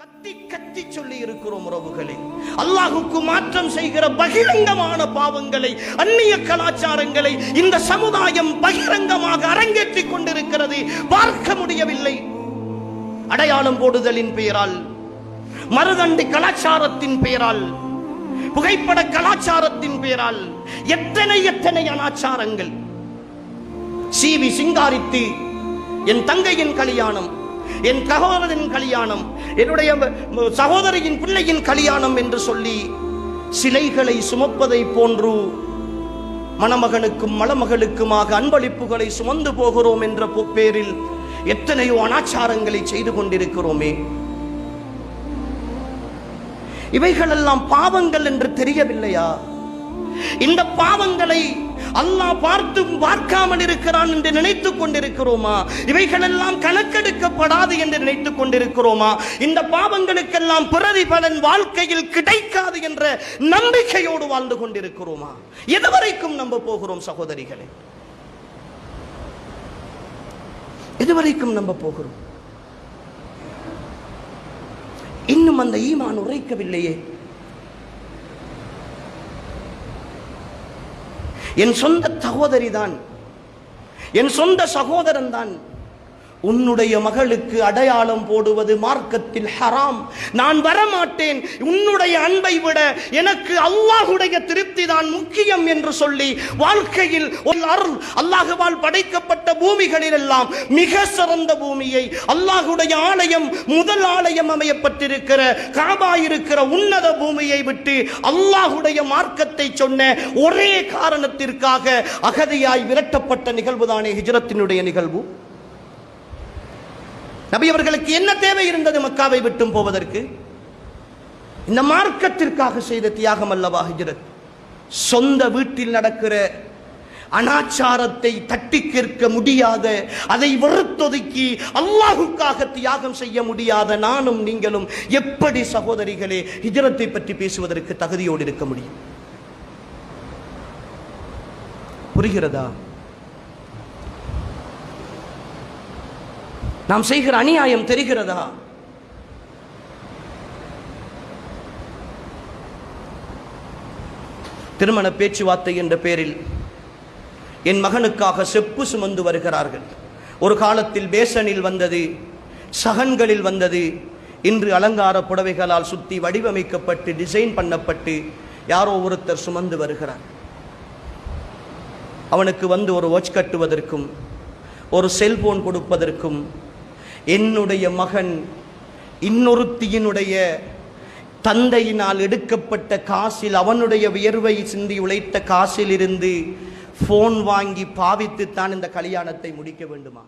கத்தி கத்தி சொல்லி இருக்கிறோம் உறவுகளே. அல்லாஹுக்கு மாற்றம் செய்கிற பகிரங்கமான பாவங்களை அந்நிய கலாச்சாரங்களை இந்த சமுதாயம் பகிரங்கமாக அரங்கேற்றிக் கொண்டிருக்கிறது. பார்க்க முடியவில்லை. அடையாளம் போடுதலின் பெயரால் மருதண்டு கலாச்சாரத்தின் பெயரால் புகைப்பட கலாச்சாரத்தின் பெயரால் எத்தனை எத்தனை அனாச்சாரங்கள். சிவி சிங்காரித்து என் தங்கையின் கல்யாணம் என் சகோதரனின் கல்யாணம் என்னுடைய சகோதரியின் பிள்ளையின் கல்யாணம் என்று சொல்லி சிலைகளை சுமப்பதை போன்று மணமகனுக்கும் மணமகளுக்குமாக அன்பளிப்புகளை சுமந்து போகிறோம் என்ற பேரில் எத்தனையோ அனாச்சாரங்களை செய்து கொண்டிருக்கிறோமே. இவைகளெல்லாம் பாவங்கள் என்று தெரியவில்லையா? இந்த பாவங்களை அல்லாஹ் பார்த்தும் பார்க்காமல் இருக்கிறான் என்று நினைத்துக் கொண்டிருக்கிறோமா? இவைகளெல்லாம் கணக்கெடுக்கப்படாது என்று நினைத்துக் கொண்டிருக்கிறோமா? இந்த பாவங்களுக்கெல்லாம் பிரதிபலன் வாழ்க்கையில் கிடைக்காது என்ற நம்பிக்கையோடு வாழ்ந்து கொண்டிருக்கிறோமா? எதுவரைக்கும் நம்ப போகிறோம் சகோதரிகளே? எதுவரைக்கும் நம்ப போகிறோம்? இன்னும் அந்த ஈமான் உரைக்கவில்லையே? என் சொந்த சகோதரி தான் என் சொந்த சகோதரன் தான் உன்னுடைய மகளுக்கு அடையாளம் போடுவது மார்க்கத்தில் ஹராம். நான் வரமாட்டேன். உன்னுடைய அன்பை விட எனக்கு அல்லாஹுடைய திருப்தி தான் முக்கியம் என்று சொல்லி வாழ்க்கையில் ஒரு அருள் அல்லாஹுவால் படைக்கப்பட்ட பூமிகளில் எல்லாம் மிக சிறந்த பூமியை அல்லாஹுடைய ஆலயம் முதல் ஆலயம் அமையப்பட்டிருக்கிற காபா இருக்கிற உன்னத பூமியை விட்டு அல்லாஹுடைய மார்க்கத்தை சொன்ன ஒரே காரணத்திற்காக அகதியாய் விரட்டப்பட்ட நிகழ்வுதானே ஹிஜரத்தினுடைய நிகழ்வு? நபி அவர்களுக்கு என்ன தேவை இருந்தது மக்காவை விட்டும் போவதற்கு? இந்த மார்க்கத்திற்காக செய்த தியாகம் அல்லவா ஹிஜ்ரத்? சொந்த வீட்டில் நடக்கிற அனாச்சாரத்தை தட்டி கேட்க முடியாத அதை வெறுத்தொதுக்கி அல்லாஹுக்காக தியாகம் செய்ய முடியாத நானும் நீங்களும் எப்படி சகோதரிகளே ஹிஜரத்தை பற்றி பேசுவதற்கு தகுதியோடு இருக்க முடியும்? புரிகிறதா? நாம் செய்கிற அநியாயம் தெரிகிறதா? திருமண பேச்சுவார்த்தை என்ற பெயரில் என் மகனுக்காக செப்பு சுமந்து வருகிறார்கள். ஒரு காலத்தில் பேசனில் வந்தது சகன்களில் வந்தது. இன்று அலங்கார புடவைகளால் சுற்றி வடிவமைக்கப்பட்டு டிசைன் பண்ணப்பட்டு யாரோ ஒருத்தர் சுமந்து வருகிறார். அவனுக்கு வந்து ஒரு வாட்ச் கட்டுவதற்கும் ஒரு செல்போன் கொடுப்பதற்கும் என்னுடைய மகன் இன்னொருத்தியினுடைய தந்தையினால் எடுக்கப்பட்ட காசில் அவனுடைய வியர்வை சிந்தி உழைத்த காசில் இருந்து போன் வாங்கி பாவித்துத்தான் இந்த கல்யாணத்தை முடிக்க வேண்டுமா?